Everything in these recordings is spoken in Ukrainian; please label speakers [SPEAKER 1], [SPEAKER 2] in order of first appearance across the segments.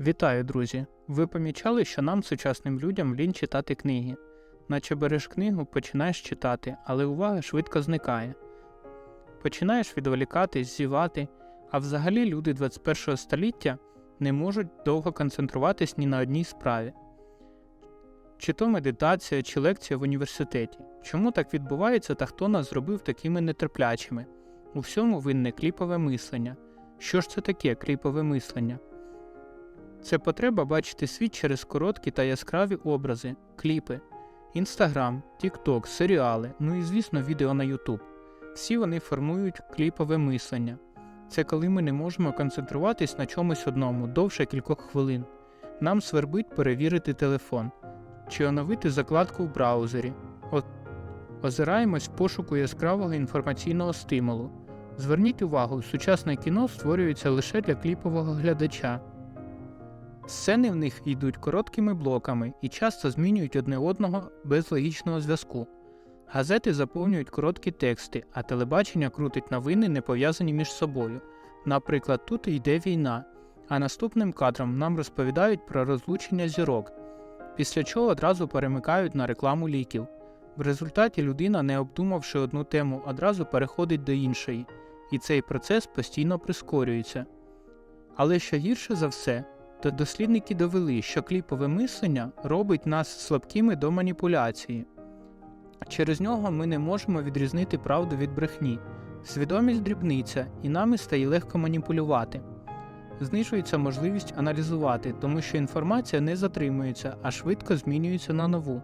[SPEAKER 1] Вітаю, друзі! Ви помічали, що нам, сучасним людям, лінь читати книги. Наче береш книгу, починаєш читати, але увага швидко зникає. Починаєш відволікатись, зівати, а взагалі люди 21 століття не можуть довго концентруватись ні на одній справі. Чи то медитація, чи лекція в університеті. Чому так відбувається та хто нас зробив такими нетерплячими? У всьому винне кліпове мислення. Що ж це таке кліпове мислення? Це потреба бачити світ через короткі та яскраві образи, кліпи, інстаграм, тікток, серіали, ну і звісно відео на Ютуб. Всі вони формують кліпове мислення. Це коли ми не можемо концентруватись на чомусь одному довше кількох хвилин. Нам свербить перевірити телефон чи оновити закладку в браузері. О- Озираємось в пошуку яскравого інформаційного стимулу. Зверніть увагу, сучасне кіно створюється лише для кліпового глядача. Сцени в них йдуть короткими блоками і часто змінюють одне одного без логічного зв'язку. Газети заповнюють короткі тексти, а телебачення крутить новини, не пов'язані між собою. Наприклад, тут йде війна, а наступним кадром нам розповідають про розлучення зірок, після чого одразу перемикають на рекламу ліків. В результаті людина, не обдумавши одну тему, одразу переходить до іншої, і цей процес постійно прискорюється. Але що гірше за все, то дослідники довели, що кліпове мислення робить нас слабкими до маніпуляції. Через нього ми не можемо відрізнити правду від брехні. Свідомість дрібниця, і нами стає легко маніпулювати. Знижується можливість аналізувати, тому що інформація не затримується, а швидко змінюється на нову.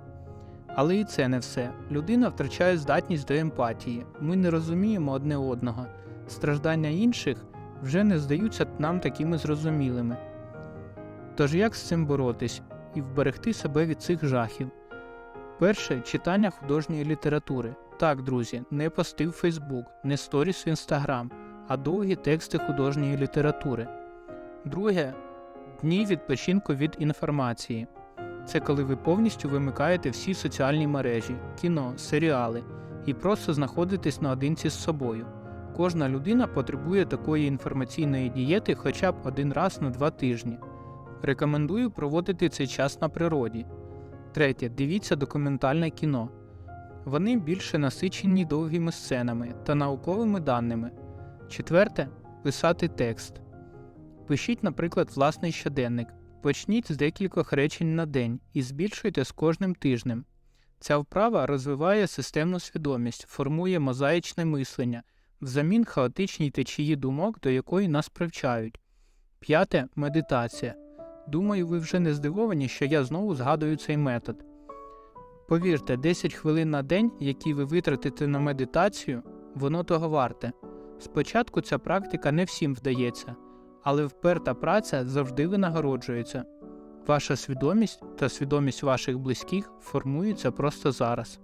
[SPEAKER 1] Але і це не все. Людина втрачає здатність до емпатії. Ми не розуміємо одне одного. Страждання інших вже не здаються нам такими зрозумілими. Тож як з цим боротись і вберегти себе від цих жахів? Перше читання художньої літератури. Так, друзі, не пости в Фейсбук, не сторіс в Інстаграм, а довгі тексти художньої літератури. Друге дні відпочинку від інформації. Це коли ви повністю вимикаєте всі соціальні мережі, кіно, серіали і просто знаходитесь наодинці з собою. Кожна людина потребує такої інформаційної дієти хоча б один раз на два тижні. Рекомендую проводити цей час на природі. Третє. Дивіться документальне кіно. Вони більше насичені довгими сценами та науковими даними. Четверте писати текст. Пишіть, наприклад, власний щоденник. Почніть з декількох речень на день і збільшуйте з кожним тижнем. Ця вправа розвиває системну свідомість, формує мозаїчне мислення, взамін хаотичній течії думок, до якої нас привчають. П'яте медитація. Думаю, ви вже не здивовані, що я знову згадую цей метод. Повірте, 10 хвилин на день, які ви витратите на медитацію, воно того варте. Спочатку ця практика не всім вдається, але вперта праця завжди винагороджується. Ваша свідомість та свідомість ваших близьких формуються просто зараз.